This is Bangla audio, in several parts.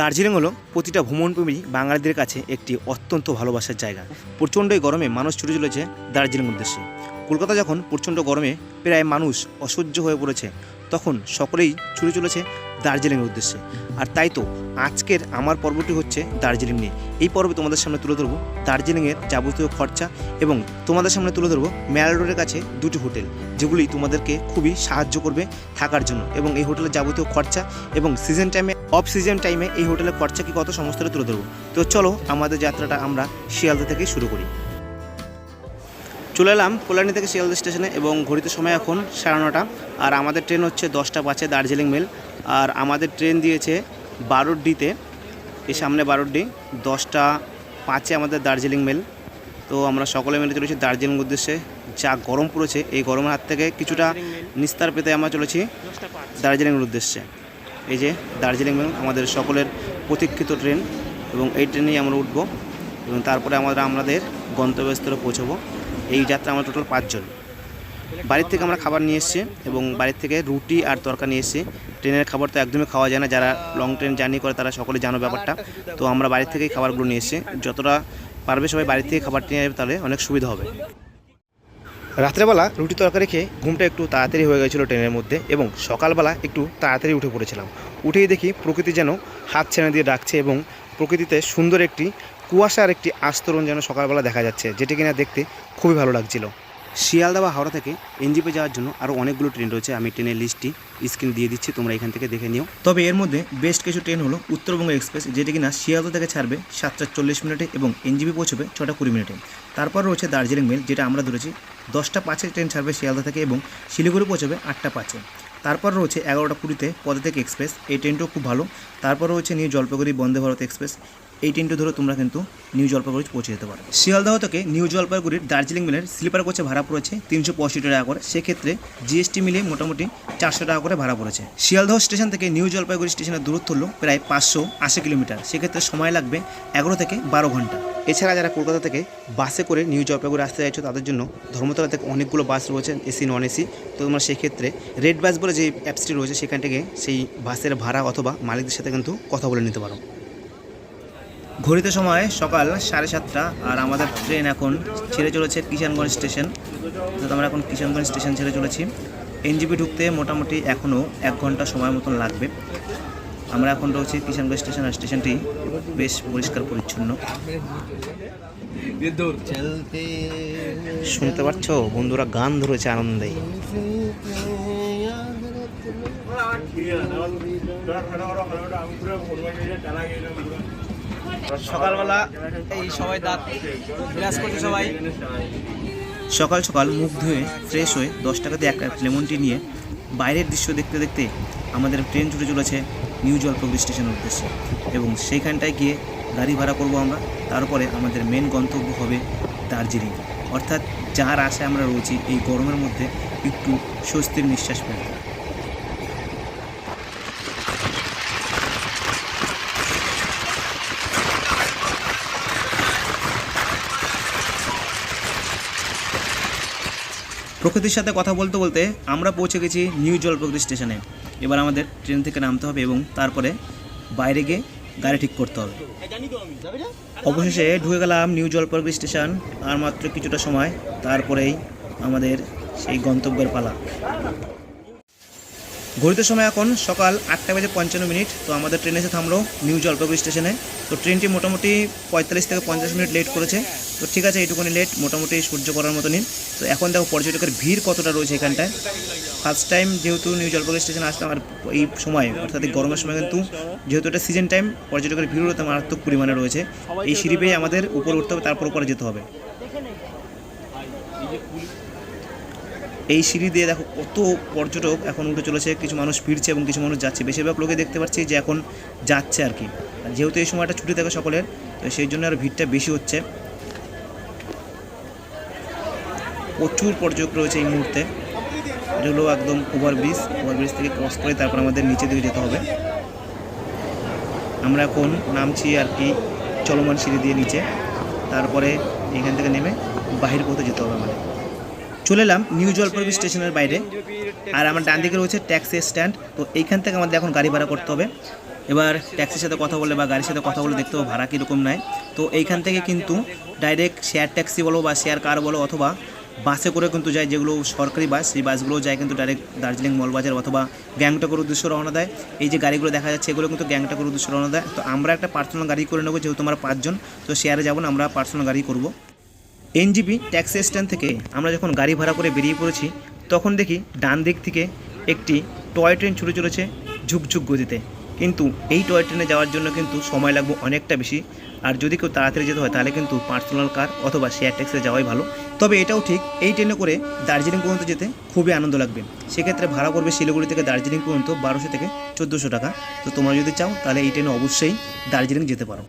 দার্জিলিং হলো প্রতিটা ভ্রমণপ্রেমী বাঙালিদের কাছে একটি অত্যন্ত ভালোবাসার জায়গা। প্রচণ্ড গরমে মানুষ ছুটে চলেছে দার্জিলিং উদ্দেশ্যে। কলকাতা যখন প্রচণ্ড গরমে প্রায় মানুষ অসহ্য হয়ে পড়েছে, তখন সকলেই ছুটে চলেছে দার্জিলিংয়ের উদ্দেশ্যে। আর তাই তো, আজকের আমার পর্বটি হচ্ছে দার্জিলিং নিয়ে। এই পর্বে তোমাদের সামনে তুলে ধরবো দার্জিলিংয়ের যাবতীয় খরচা এবং তোমাদের সামনে তুলে ধরবো ম্যাল রোডের কাছে দুটি হোটেল, যেগুলি তোমাদেরকে খুবই সাহায্য করবে থাকার জন্য। এবং এই হোটেলের যাবতীয় খরচা এবং সিজন টাইমে অফ সিজন টাইমে এই হোটেলের খরচা কি কত, সমস্তটা তুলে ধরবো। তো চলো, আমাদের যাত্রাটা আমরা শিয়ালদা থেকে শুরু করি। চলে এলাম কল্যাণী থেকে শিয়ালদা স্টেশনে এবং ঘড়িতে সময় এখন সাড়ে নটা। আর আমাদের ট্রেন হচ্ছে দশটা পাঁচে দার্জিলিং মেল। আর আমাদের ট্রেন দিয়েছে বারোর ডিতে এই সামনে বারোর ডি দশটা পাঁচে আমাদের দার্জিলিং মেল। তো আমরা সকলে মিলে চলেছি দার্জিলিং উদ্দেশ্যে। যা গরম পড়েছে এই গরমের হাত থেকে কিছুটা নিস্তার পেতে আমরা চলেছি দার্জিলিংয়ের উদ্দেশ্যে। এই যে দার্জিলিং মেল আমাদের সকলের প্রতীক্ষিত ট্রেন। এবং এই ট্রেনেই আমরা উঠব। এবং তারপরে আমরা আমাদের গন্তব্যস্থলে পৌঁছবো। এই যাত্রা আমরা টোটাল পাঁচজন। বাড়ির থেকে আমরা খাবার নিয়ে এসেছি এবং বাড়ির থেকে রুটি আর তরকা নিয়ে এসেছি। ট্রেনের খাবার তো একদমই খাওয়া যায় না, যারা লং ট্রেন জার্নি করে তারা সকলে জানো ব্যাপারটা। তো আমরা বাড়ির থেকেই খাবারগুলো নিয়ে এসেছি। যতটা পারবে সবাই বাড়ির থেকে খাবার নিয়ে যাবে তাহলে অনেক সুবিধা হবে। রাত্রেবেলা রুটি তরকারি খেয়ে ঘুমটা একটু তাড়াতাড়ি হয়ে গেছিল ট্রেনের মধ্যে এবং সকালবেলা একটু তাড়াতাড়ি উঠে পড়েছিলাম। উঠেই দেখি প্রকৃতি যেন হাত ছেড়ে দিয়ে ডাকছে এবং প্রকৃতিতে সুন্দর একটি কুয়াশার একটি আস্তরণ যেন সকালবেলা দেখা যাচ্ছে, যেটি কিনা দেখতে খুবই ভালো লাগছিল। শিয়ালদা বা হাওড়া থেকে এনজিপি যাওয়ার জন্য আরও অনেকগুলো ট্রেন রয়েছে। আমি ট্রেনের লিস্টটি স্ক্রিন দিয়ে দিচ্ছি, তোমরা এখান থেকে দেখে নিও। তবে এর মধ্যে বেস্ট কিছু ট্রেন হলো উত্তরবঙ্গ এক্সপ্রেস, যেটি কিনা শিয়ালদা থেকে ছাড়বে সাতটা চল্লিশ মিনিটে এবং এনজিপি পৌঁছবে ছটা কুড়ি মিনিটে। তারপর রয়েছে দার্জিলিং মেল, যেটা আমরা ধরেছি দশটা পাঁচে ট্রেন ছাড়বে শিয়ালদা থেকে এবং শিলিগুড়ি পৌঁছবে আটটা পাঁচে। তারপর রয়েছে এগারোটা কুড়িতে পদে থেকে এক্সপ্রেস, এই ট্রেনটাও খুব ভালো। তারপর রয়েছে নিউ জলপাইগুড়ি বন্দে ভারত এক্সপ্রেস এই ট্রেনটি ধরে তোমরা কিন্তু নিউ জলপাইগুড়ি পৌঁছে যেতে পারো। শিয়ালদাহ থেকে নিউ জলপাইগুড়ির দার্জিলিং মেলের স্লিপার কোচে ভাড়া পড়েছে তিনশো পঁয়ষট্টি টাকা করে। সেক্ষেত্রে জিএসটি মিলিয়ে মোটামুটি চারশো টাকা করে ভাড়া পড়েছে। শিয়ালদহ স্টেশন থেকে নিউ জলপাইগুড়ি স্টেশনের দূরত্ব হলো প্রায় পাঁচশো আশি কিলোমিটার। সেক্ষেত্রে সময় লাগবে এগারো থেকে বারো ঘণ্টা। এছাড়া যারা কলকাতা থেকে বাসে করে নিউ জলপাইগুড়ি আসতে চাইছো তাদের জন্য ধর্মতলা থেকে অনেকগুলো বাস রয়েছে এসি নন এসি তো তোমরা সেক্ষেত্রে রেড বাস বলে যে অ্যাপসটি রয়েছে, সেখান থেকে সেই বাসের ভাড়া অথবা মালিকদের সাথে কিন্তু কথা বলে নিতে পারো। ঘড়িতে সময় সকাল সাড়ে সাতটা আর আমাদের ট্রেন এখন ছেড়ে চলেছে কিষানগঞ্জ স্টেশন তো আমরা এখন কিষানগঞ্জ স্টেশন ছেড়ে চলেছি এনজিপি ঢুকতে মোটামুটি এখনও এক ঘণ্টা সময় মতন লাগবে আমরা এখন রয়েছি কিষানগঞ্জ স্টেশন আর স্টেশনটি বেশ পরিষ্কার পরিচ্ছন্ন শুনতে পাচ্ছ বন্ধুরা গান ধরেছে আনন্দে সকালবেলা এই সবাই দাঁত করছে সবাই। সকাল সকাল মুখ ধুয়ে ফ্রেশ হয়ে দশ টাকাতে এক কাপ লেমন টি নিয়ে বাইরের দৃশ্য দেখতে দেখতে আমাদের ট্রেন ছুটে চলেছে নিউ জলপাইগুড়ি স্টেশনের উদ্দেশ্যে। এবং সেইখানটায় গিয়ে গাড়ি ভাড়া করব আমরা। তারপরে আমাদের মেন গন্তব্য হবে দার্জিলিং। অর্থাৎ যার আশায় আমরা রয়েছি এই গরমের মধ্যে একটু স্বস্তির নিঃশ্বাস ফেলতে। প্রকৃতির সাথে কথা বলতে বলতে আমরা পৌঁছে গেছি নিউ জলপাইগুড়ি স্টেশনে। এবার আমাদের ট্রেন থেকে নামতে হবে এবং তারপরে বাইরে গিয়ে গাড়ি ঠিক করতে হবে। অবশেষে ঢুকে গেলাম নিউ জলপাইগুড়ি স্টেশন, আর মাত্র কিছুটা সময়, তারপরেই আমাদের সেই গন্তব্যের পালা। ঘড়িতে সময় এখন সকাল আটটা বেজে পঞ্চান্ন মিনিট। তো আমাদের ট্রেন এসে থামলো নিউ জলপাইগুড়ি স্টেশনে তো ট্রেনটি মোটামুটি পঁয়তাল্লিশ থেকে পঞ্চাশ মিনিট লেট করেছে। তো ঠিক আছে, এইটুকুনি লেট মোটামুটি সহ্য করার মতনই। তো এখন দেখো পর্যটকের ভিড় কতটা রয়েছে এখানটায়। ফার্স্ট টাইম যেহেতু নিউ জলপাইগুড়ি স্টেশনে আসলাম আর এই সময়, অর্থাৎ গরমের সময় কিন্তু যেহেতু এটা সিজন টাইম পর্যটকের ভিড় তো মারাত্মক পরিমাণে রয়েছে। এই সিঁড়ি আমাদের উপরে উঠতে হবে, তারপর উপরে যেতে হবে। এই সিঁড়ি দিয়ে দেখো, কত পর্যটক এখন উঠে চলেছে, কিছু মানুষ ফিরছে এবং কিছু মানুষ যাচ্ছে। বেশিরভাগ লোকে দেখতে পাচ্ছি যে এখন যাচ্ছে আর কি। যেহেতু এই সময়টা ছুটি থাকে সকলের, তো সেই জন্য আর ভিড়টা বেশি হচ্ছে। প্রচুর পর্যটক রয়েছে এই মুহূর্তে। এটা হলো একদম ওভারব্রিজ ওভারব্রিজ থেকে ক্রস করে তারপর আমাদের নিচে দিকে যেতে হবে। আমরা এখন নামছি আর কি চলমান সিঁড়ি দিয়ে নিচে। তারপরে এখান থেকে নেমে বাহির পথে যেতে হবে আমাদের। চলে এলাম নিউ জলপাইগুড়ি স্টেশনের বাইরে। আর আমার ডান দিকে রয়েছে ট্যাক্সি স্ট্যান্ড। তো এইখান থেকে আমাদের এখন গাড়ি ভাড়া করতে হবে। এবার ট্যাক্সির সাথে কথা বলে বা গাড়ির সাথে কথা বলে দেখতে হবে, ভাড়া কীরকম নেয়। তো এইখান থেকে কিন্তু ডাইরেক্ট শেয়ার ট্যাক্সি বলো বা শেয়ার কার বলো অথবা বাসে করে কিন্তু যায়, যেগুলো সরকারি বাস সেই বাসগুলো যায় কিন্তু ডাইরেক্ট দার্জিলিং মলবাজার অথবা গ্যাংটকের উদ্দেশ্যে রওনা দেয়। এই যে গাড়িগুলো দেখা যাচ্ছে, এগুলো কিন্তু গ্যাংটকের উদ্দেশ্যে রওনা দেয়। তো আমরা একটা পার্সোনাল গাড়ি করে নেব, যেহেতু আমরা পাঁচজন, তো শেয়ারে যাব না, আমরা পার্সোনাল গাড়ি করব। এনজিপি ট্যাক্সি স্ট্যান্ড থেকে আমরা যখন গাড়ি ভাড়া করে বেরিয়ে পড়েছি, তখন দেখি ডান দিক থেকে একটি টয় ট্রেন ছুটে চলেছে ঝুকঝুক গতিতে। কিন্তু এই টয় ট্রেনে যাওয়ার জন্য কিন্তু সময় লাগবে অনেকটা বেশি। আর যদি কেউ তাড়াতাড়ি যেতে হয়, তাহলে কিন্তু পার্সোনাল কার অথবা শেয়ার ট্যাক্সে যাওয়াই ভালো। তবে এটাও ঠিক, এই ট্রেনে করে দার্জিলিং পর্যন্ত যেতে খুবই আনন্দ লাগবে। সেক্ষেত্রে ভাড়া পড়বে শিলিগুড়ি থেকে দার্জিলিং পর্যন্ত বারোশো থেকে চোদ্দোশো টাকা। তো তোমরা যদি চাও, তাহলে এই ট্রেনে অবশ্যই দার্জিলিং যেতে পারো।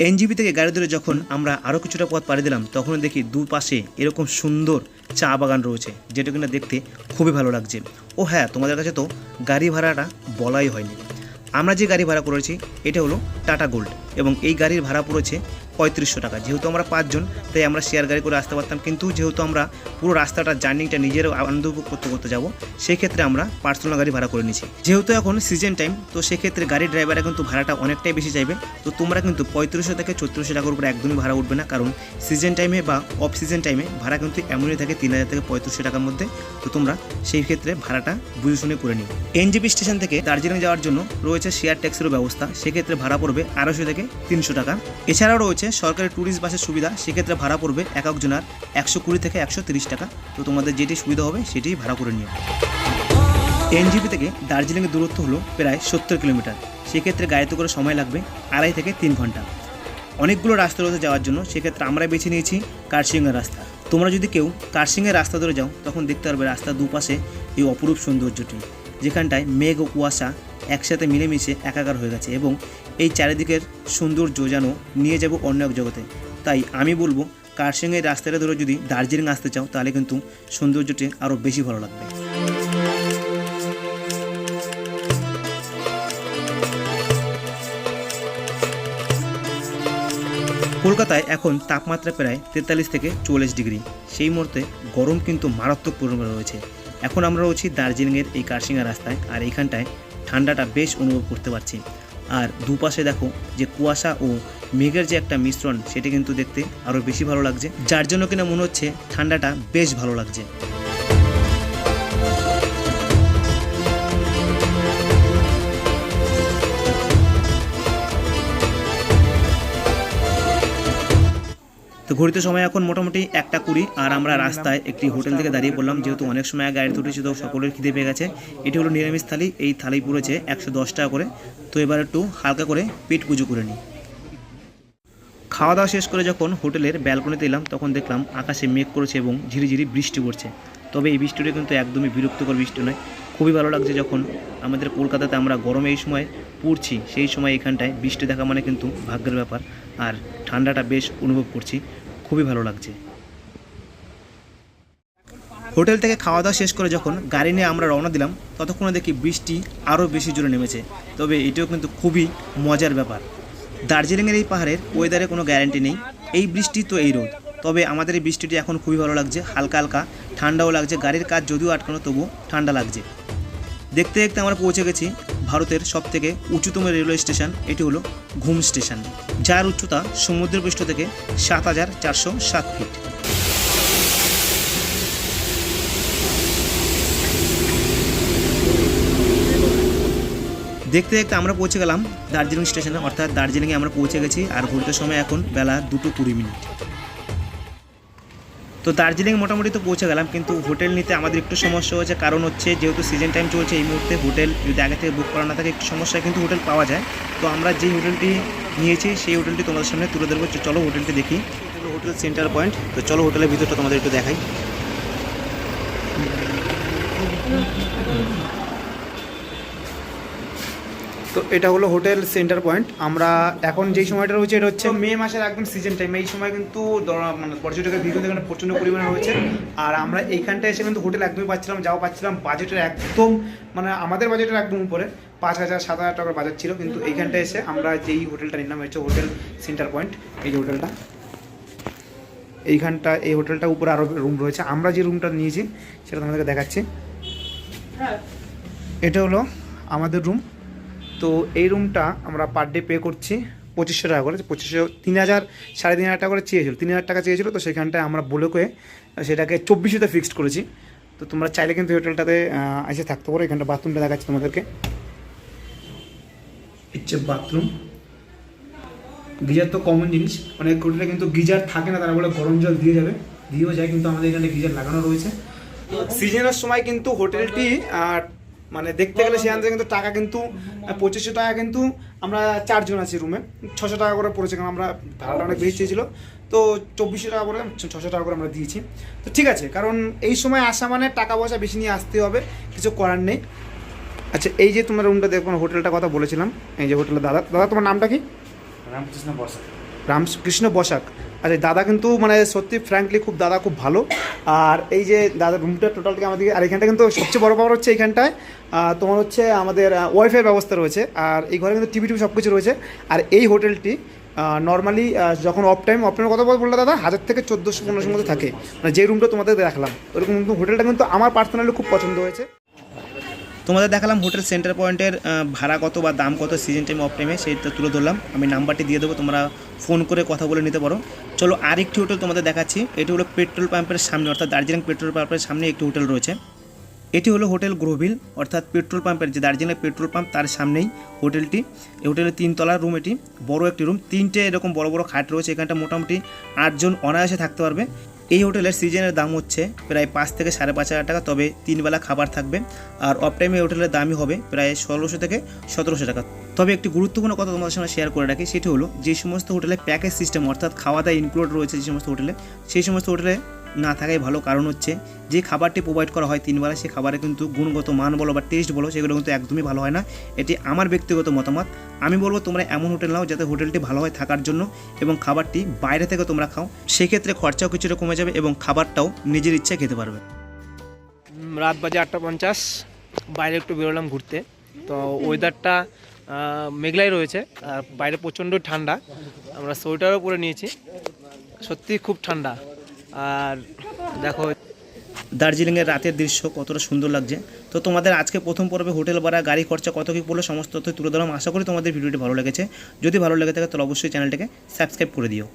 এনজিবি থেকে গাড়ি ধরে যখন আমরা আরও কিছুটা পথ পাড়ি দিলাম তখন দেখি দুপাশে এরকম সুন্দর চা বাগান রয়েছে, যেটা কিনা দেখতে খুবই ভালো লাগছে। ও হ্যাঁ তোমাদের কাছে তো গাড়ি ভাড়াটা বলাই হয়নি। আমরা যে গাড়ি ভাড়া করেছি, এটা হলো টাটা গোল্ড এবং এই গাড়ির ভাড়া পড়েছে পঁয়ত্রিশশো টাকা। যেহেতু আমরা পাঁচজন, তাই আমরা শেয়ার গাড়ি করে আসতে পারতাম। কিন্তু যেহেতু আমরা পুরো রাস্তাটা জার্নিটা নিজের আনন্দ উপভোগ করতে করতে যাব, সেক্ষেত্রে আমরা পার্সোনাল গাড়ি ভাড়া করে নিয়েছি। যেহেতু এখন সিজন টাইম তো সেক্ষেত্রে গাড়ির ড্রাইভাররা কিন্তু ভাড়াটা অনেকটাই বেশি চাইবে। তো তোমরা কিন্তু পঁয়ত্রিশশো থেকে চৌত্রিশশো টাকার উপরে একদমই ভাড়া উঠবে না। কারণ সিজন টাইমে বা অফ সিজন টাইমে ভাড়া কিন্তু এমনই থাকে, তিন হাজার থেকে পঁয়ত্রিশশো টাকার মধ্যে। তো তোমরা সেই ক্ষেত্রে ভাড়াটা বুঝে শুনে করে নিও। এনজিপি স্টেশন থেকে দার্জিলিং যাওয়ার জন্য রয়েছে শেয়ার ট্যাক্সিরও ব্যবস্থা। সেক্ষেত্রে ভাড়া পড়বে আড়াইশো থেকে তিনশো টাকা। এছাড়াও রয়েছে সরকারি ট্যুরিস্ট বাসের সুবিধা, সেক্ষেত্রে ভাড়া পড়বে এক একজনার একশো কুড়ি থেকে একশো তিরিশ টাকা। তো তোমাদের যেটি সুবিধা হবে সেটি ভাড়া করে নিও। এনজিপি থেকে দার্জিলিংয়ের দূরত্ব হলো প্রায় সত্তর কিলোমিটার। সেক্ষেত্রে গাড়িতে করে সময় লাগবে আড়াই থেকে তিন ঘণ্টা। অনেকগুলো রাস্তা রয়েছে যাওয়ার জন্য, সেক্ষেত্রে আমরা বেছে নিয়েছি কার্শিংয়ের রাস্তা। তোমরা যদি কেউ কার্শিংয়ের রাস্তা ধরে যাও, তখন দেখতে পারবে রাস্তার দুপাশে এই অপরূপ সৌন্দর্যটি, যেখানটায় মেঘ ও কুয়াশা একসাথে মিলেমিশে একাকার হয়ে গেছে এবং এই চারিদিকের সৌন্দর্য যেন নিয়ে যাব অন্য এক জগতে। তাই আমি বলব, কার্শিংয়ের রাস্তাটা ধরে যদি দার্জিলিং আসতে চাও, তাহলে কিন্তু সৌন্দর্যটি আরও বেশি ভালো লাগবে। কলকাতায় এখন তাপমাত্রা প্রায় তেতাল্লিশ থেকে চুয়াল্লিশ ডিগ্রি। সেই মুহূর্তে গরম কিন্তু মারাত্মক পরিমাণে রয়েছে। এখন আমরা রয়েছি দার্জিলিংয়ের এই কার্শিঙ্গা রাস্তায়, আর এইখানটায় ঠান্ডাটা বেশ অনুভব করতে পারছি। আর দুপাশে দেখো যে কুয়াশা ও মেঘের যে একটা মিশ্রণ, সেটি কিন্তু দেখতে আরও বেশি ভালো লাগছে। যার জন্য কিনা মনে হচ্ছে ঠান্ডাটা বেশ ভালো লাগছে। তো ঘড়িতে সময় এখন মোটামুটি একটা কুড়ি, আর আমরা রাস্তায় একটি হোটেল থেকে দাঁড়িয়ে পড়লাম। যেহেতু অনেক সময় গাড়িতে উঠেছি তো সকলের খিদে পেয়ে গেছে। এটি হলো নিরামিষ থালি, এই থালি পড়েছে একশো দশ টাকা করে। তো এবার একটু হালকা করে পেট পুজো করে নিই। খাওয়া দাওয়া শেষ করে যখন হোটেলের ব্যালকনিতে এলাম, তখন দেখলাম আকাশে মেঘ করেছে এবং ঝিরিঝিরি বৃষ্টি পড়ছে। তবে এই বৃষ্টিটা কিন্তু একদমই বিরক্তকর বৃষ্টি নয়। খুবই ভালো লাগছে যখন আমাদের কলকাতাতে আমরা গরমে এই সময় পড়ছি, সেই সময় এখানটায় বৃষ্টি দেখা মানে কিন্তু ভাগ্যের ব্যাপার। আর ঠান্ডাটা বেশ অনুভব করছি, খুবই ভালো লাগছে। হোটেল থেকে খাওয়া দাওয়া শেষ করে যখন গাড়ি নিয়ে আমরা রওনা দিলাম, ততক্ষণে দেখি বৃষ্টি আরও বেশি জোরে নেমেছে। তবে এটিও কিন্তু খুবই মজার ব্যাপার। দার্জিলিংয়ের এই পাহাড়ের ওয়েদারে কোনো গ্যারান্টি নেই। এই বৃষ্টি তো এই রোদ। তবে আমাদের এই বৃষ্টিটি এখন খুবই ভালো লাগছে, হালকা হালকা। ঠান্ডাও লাগছে, গাড়ির কাজ যদিও আটকানো, তবুও ঠান্ডা লাগছে। দেখতে দেখতে আমরা পৌঁছে গেছি ভারতের সবথেকে উঁচুতম রেলওয়ে স্টেশন, এটি হলো ঘুম স্টেশন, যার উচ্চতা সমুদ্রপৃষ্ঠ থেকে সাত হাজার চারশো সাত ফিট। দেখতে দেখতে আমরা পৌঁছে গেলাম দার্জিলিং স্টেশনে, অর্থাৎ দার্জিলিংয়ে আমরা পৌঁছে গেছি আর ঘুরতে সময় এখন বেলা দুটো কুড়ি মিনিট। তো দার্জিলিং মোটামুটি তো পৌঁছে গেলাম, কিন্তু হোটেল নিতে আমাদের একটু সমস্যা হয়েছে। কারণ হচ্ছে যেহেতু সিজন টাইম চলছে, এই মুহূর্তে হোটেল যদি আগে থেকে বুক করা না থাকে, একটু সমস্যা কিন্তু হোটেল পাওয়া যায়। তো আমরা যে হোটেলটি নিয়েছি, সেই হোটেলটি তোমাদের সামনে তুলে ধরবো। চলো হোটেলটি দেখি। হোটেল সেন্টার পয়েন্ট তো চলো হোটেলের ভিতরটা তোমাদের একটু দেখাই। তো এটা হলো হোটেল সেন্টার পয়েন্ট। আমরা এখন যেই সময়টা রয়েছে এটা হচ্ছে মে মাসের একদম সিজন টাইম এই সময় কিন্তু মানে পর্যটকের ভিড় কিন্তু এখানে প্রচণ্ড পরিমাণে রয়েছে আর আমরা এইখানটা এসে কিন্তু হোটেল একদমই পাচ্ছিলাম যাও পাচ্ছিলাম। বাজেটের একদম মানে আমাদের বাজেটের একদম উপরে। পাঁচ হাজার সাত হাজার টাকার বাজেট ছিল কিন্তু এইখানটা এসে আমরা যেই হোটেলটা নিলাম হচ্ছে হোটেল সেন্টার পয়েন্ট। এই যে হোটেলটা। এইখানটা এই হোটেলটা উপরে আরও রুম রয়েছে। আমরা যে রুমটা নিয়েছি সেটা তোমাদেরকে দেখাচ্ছি। এটা হলো আমাদের রুম তো এই রুমটা আমরা পার ডে পে করছি পঁচিশশো টাকা করে পঁচিশশো তিন হাজার সাড়ে তিন হাজার টাকা করে চেয়েছিল তিন হাজার টাকা চেয়েছিল তো সেখানটায় আমরা বলে কয়ে সেটাকে চব্বিশশোতে ফিক্সড করেছি। তো তোমরা চাইলে কিন্তু হোটেলটাতে এসে থাকতে পারো এখানটা বাথরুমটা দেখাচ্ছি তোমাদেরকে। হচ্ছে বাথরুম গিজার তো কমন জিনিস অনেক হোটেলে কিন্তু গিজার থাকে না তারা বলে গরম জল দিয়ে যাবে দিয়েও যায় কিন্তু আমাদের এখানে গিজার লাগানো রয়েছে। সিজনের সময় কিন্তু হোটেলটি আর মানে দেখতে গেলে সেখান থেকে কিন্তু টাকা কিন্তু পঁচিশশো টাকা কিন্তু আমরা চারজন আছি রুমে ছশো টাকা করে পড়েছে কারণ আমরা ভাড়াটা অনেক বেশি চেয়েছিল তো চব্বিশশো টাকা করে ছশো টাকা করে আমরা দিয়েছি। তো ঠিক আছে কারণ এই সময় আসা মানে টাকা পয়সা বেশি নিয়ে আসতে হবে কিছু করার নেই। আচ্ছা এই যে তোমার রুমটা দেখো হোটেলটা কথা বলেছিলাম এই যে হোটেলের দাদা। দাদা তোমার নামটা কি? রামকৃষ্ণ বসাক। রামকৃষ্ণ বসাক। আচ্ছা দাদা কিন্তু মানে সত্যি ফ্র্যাঙ্কলি খুব দাদা খুব ভালো। আর এই যে দাদা রুমটা টোটালকে আমাদেরকে আর এখানটা কিন্তু সবচেয়ে বড় ব্যাপার হচ্ছে এখানটায়। তোমার হচ্ছে আমাদের ওয়াইফাই ব্যবস্থা রয়েছে। আর এই ঘরে কিন্তু টিভি টিভি সব কিছু রয়েছে। আর এই হোটেলটি নর্মালি যখন অফ টাইম অফ টাইমের কথা বললে দাদা, হাজার থেকে চোদ্দোশো, পনেরোশোর মধ্যে থাকে। মানে যে রুমটা তোমাদের দেখালাম, ওরকম কিন্তু হোটেলটা কিন্তু আমার পার্সোনালি খুব পছন্দ হয়েছে। তোমাদের দেখালাম হোটেল সেন্টার পয়েন্টের ভাড়া কত বা দাম কত সিজন টাইম অফ টাইমে সেটা তুলে ধরলাম। আমি নাম্বারটি দিয়ে দেবো, তোমরা ফোন করে কথা বলে নিতে পারো। চলো আরেকটি হোটেল তোমাদের দেখাচ্ছি। এটি হলো পেট্রোল পাম্পের সামনে, অর্থাৎ দার্জিলিং পেট্রোল পাম্পের সামনে একটি হোটেল রয়েছে। এটি হলো হোটেল গ্রোভিল, অর্থাৎ পেট্রোল পাম্পের যে দার্জিলিংয়ের পেট্রোল পাম্প, তার সামনেই হোটেলটি। এই হোটেলের তিনতলার রুম এটি, বড় একটি রুম তিনটে এরকম বড় বড় খাট রয়েছে, এখানটা মোটামুটি আটজন অনায়াসে থাকতে পারবে। এই হোটেলের সিজনের দাম হচ্ছে প্রায় পাঁচ থেকে সাড়ে পাঁচ হাজার টাকা, তবে তিনবেলা খাবার থাকবে। আর অফ টাইমে হোটেলের দামই হবে প্রায় ষোলোশো থেকে সতেরোশো টাকা। তবে একটি গুরুত্বপূর্ণ কথা তোমাদের সঙ্গে শেয়ার করে রাখি, সেটি হলো যে সমস্ত হোটেলে প্যাকেজ সিস্টেম অর্থাৎ খাওয়া দাওয়া ইনক্লুড রয়েছে যে সমস্ত হোটেলে, সেই সমস্ত হোটেলে না থাকাই ভালো কারণ হচ্ছে, যে খাবারটি প্রোভাইড করা হয় তিনবেলা সেই খাবারে কিন্তু গুণগত মান বলো বা টেস্ট বলো, সেগুলো কিন্তু একদমই ভালো হয় না। এটি আমার ব্যক্তিগত মতামত। আমি বলব তোমরা এমন হোটেল নাও যাতে হোটেলটি ভালো হয় থাকার জন্য এবং খাবারটি বাইরে থেকে তোমরা খাও। সেক্ষেত্রে খরচাও কিছুটা কমে যাবে এবং খাবারটাও নিজের ইচ্ছায় খেতে পারবে। রাত বাজে আটটা পঞ্চাশ। বাইরে একটু বেরোলাম ঘুরতে। তো ওয়েদারটা মেঘলাই রয়েছে। আর বাইরে প্রচণ্ড ঠান্ডা। আমরা সোয়েটারও পরে নিয়েছি। সত্যি খুব ঠান্ডা। আর দেখো, দার্জিলিংয়ের রাতের দৃশ্য কতটা সুন্দর লাগছে। তো তোমাদের আজকে প্রথম পর্বে হোটেল ভাড়া, গাড়ি খরচা, কত কী পড়ল, সমস্ত তথ্য তুলে ধরলাম। আশা করি তোমাদের ভিডিওটি ভালো লেগেছে। যদি ভালো লেগে থাকে, তাহলে অবশ্যই চ্যানেলটাকে সাবস্ক্রাইব করে দিও।